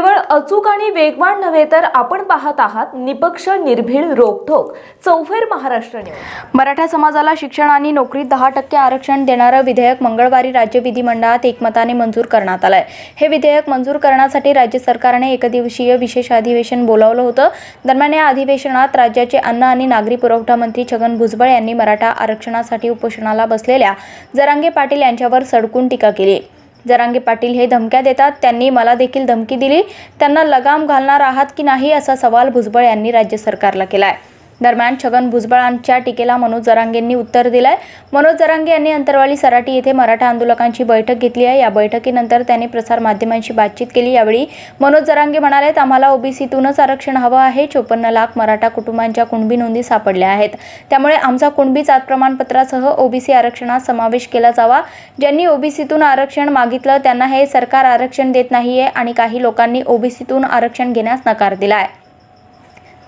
केवळ अचूक आणि वेगवान नव्हे तर आपण पाहत आहात निपक्ष निर्भीड रोखोक चौफेर महाराष्ट्र न्यूज. मराठा समाजाला शिक्षण आणि नोकरीत दहा टक्के आरक्षण देणारं विधेयक मंगळवारी राज्य विधिमंडळात एकमताने मंजूर करण्यात आलंय. हे विधेयक मंजूर करण्यासाठी राज्य सरकारने एकदिवसीय विशेष अधिवेशन बोलावलं होतं. दरम्यान या अधिवेशनात राज्याचे अन्न आणि नागरी पुरवठा मंत्री छगन भुजबळ यांनी मराठा आरक्षणासाठी उपोषणाला बसलेल्या जरांगे पाटील यांच्यावर सडकून टीका केली. जरांगे पाटील हे धमक्या देतात. त्यांनी मला देखील धमकी दिली. त्यांना लगाम घालणार आहात की नाही असा सवाल भुजबळ यांनी राज्य सरकारला केला आहे दरम्यान छगन भुजबळांच्या टीकेला मनोज जरांगेंनी उत्तर दिलंय. मनोज जरांगे यांनी अंतरवाली सराटी येथे मराठा आंदोलकांची बैठक घेतली आहे. या बैठकीनंतर त्यांनी प्रसारमाध्यमांशी बातचीत केली. यावेळी मनोज जरांगे म्हणालेत आम्हाला ओबीसीतूनच आरक्षण हवं आहे. चोपन्न लाख मराठा कुटुंबांच्या कुणबी नोंदी सापडल्या आहेत. त्यामुळे आमचा कुणबी जात प्रमाणपत्रासह ओबीसी आरक्षणात समावेश केला जावा. ज्यांनी ओबीसीतून आरक्षण मागितलं त्यांना हे सरकार आरक्षण देत नाहीये आणि काही लोकांनी ओबीसीतून आरक्षण घेण्यास नकार दिलाय.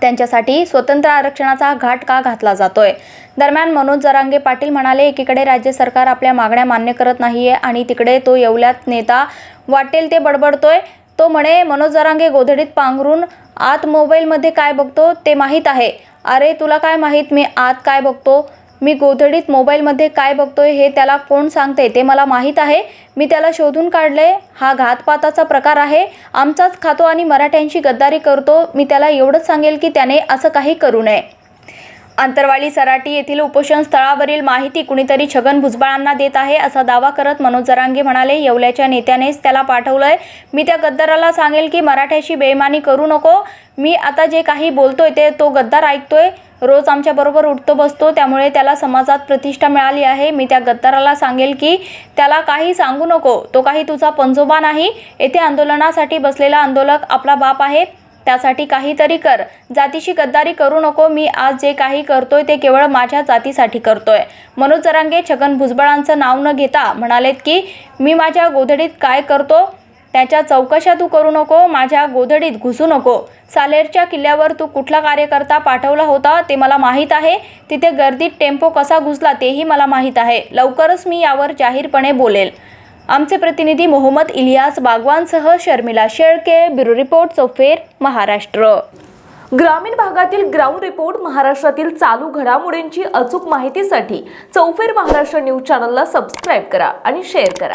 त्यांच्यासाठी स्वतंत्र आरक्षणाचा घाट का घातला जातोय? दरम्यान मनोज जरांगे पाटील म्हणाले एकीकडे राज्य सरकार आपल्या मागण्या मान्य करत नाहीये आणि तिकडे तो येवल्यात नेता वाटेल ते बडबडतोय. तो म्हणे मनोज जरांगे गोधडीत पांघरून आत मोबाईलमध्ये काय बघतो ते माहीत आहे. अरे तुला काय माहीत? मी आत काय बघतो? मी गोधडीत मोबाईलमध्ये काय बघतोय हे त्याला कोण सांगते ते मला माहीत आहे. मी त्याला शोधून काढले हा घातपाताचा प्रकार आहे. आमचाच खातो आणि मराठ्यांशी गद्दारी करतो. मी त्याला एवढंच सांगेल की त्याने असं काही करू नये. अंतरवाली सराटी येथील उपोषण स्थळावरील माहिती कुणीतरी छगन भुजबळांना देत आहे असा दावा करत मनोज जरांगे म्हणाले येवल्याच्या नेत्यानेच त्याला पाठवलंय. मी त्या गद्दाराला सांगेल की मराठ्याशी बेईमानी करू नको. मी आता जे काही बोलतोय ते तो गद्दार ऐकतोय. रोज आमच्याबरोबर उठतो बसतो त्यामुळे त्याला समाजात प्रतिष्ठा मिळाली आहे. मी त्या गद्दाराला सांगेल की त्याला काही सांगू नको. तो काही तुझा पंजोबा नाही. येथे आंदोलनासाठी बसलेला आंदोलक आपला बाप आहे. त्यासाठी काहीतरी कर. जातीशी गद्दारी करू नको. मी आज जे काही करतोय ते केवळ माझ्या जातीसाठी करतोय. मनोज जरांगे छगन भुजबळांचं नाव न घेता म्हणालेत की मी माझ्या गोधडीत काय करतो? त्याच्या चौकशा तू करू नको माझ्या गोधडीत घुसू नको. सालेरच्या किल्ल्यावर तू कुठला कार्यकर्ता पाठवला होता ते मला माहीत आहे. तिथे गर्दीत टेम्पो कसा घुसला तेही मला माहीत आहे. लवकरच मी यावर जाहीरपणे बोलेल. आमचे प्रतिनिधी मोहम्मद इलियास बागवानसह शर्मिला शेळके ब्युरो रिपोर्ट चौफेर महाराष्ट्र. ग्रामीण भागातील ग्राउंड रिपोर्ट महाराष्ट्रातील चालू घडामोडींची अचूक माहितीसाठी चौफेर महाराष्ट्र न्यूज चॅनलला सबस्क्राईब करा आणि शेअर करा.